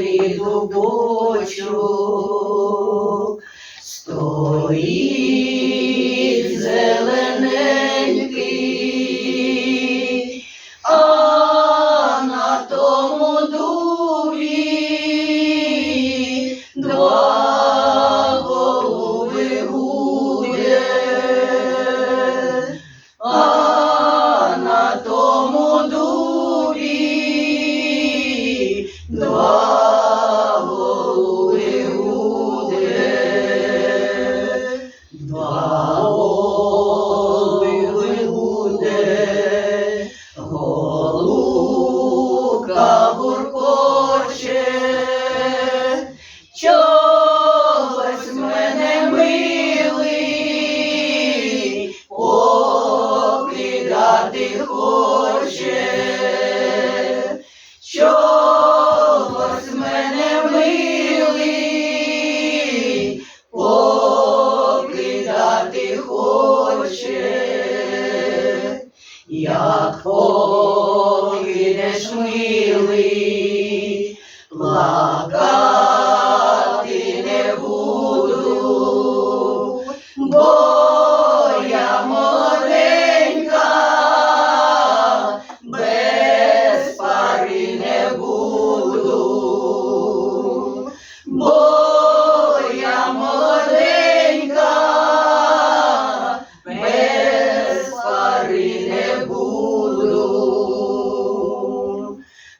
горі дубочок, стоїть хоче, як покинеш милий, плакати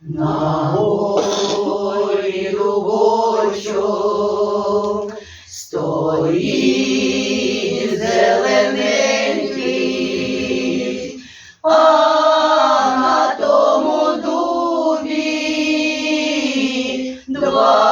на горі дубочок стоїть зелененький, а на тому дубі два.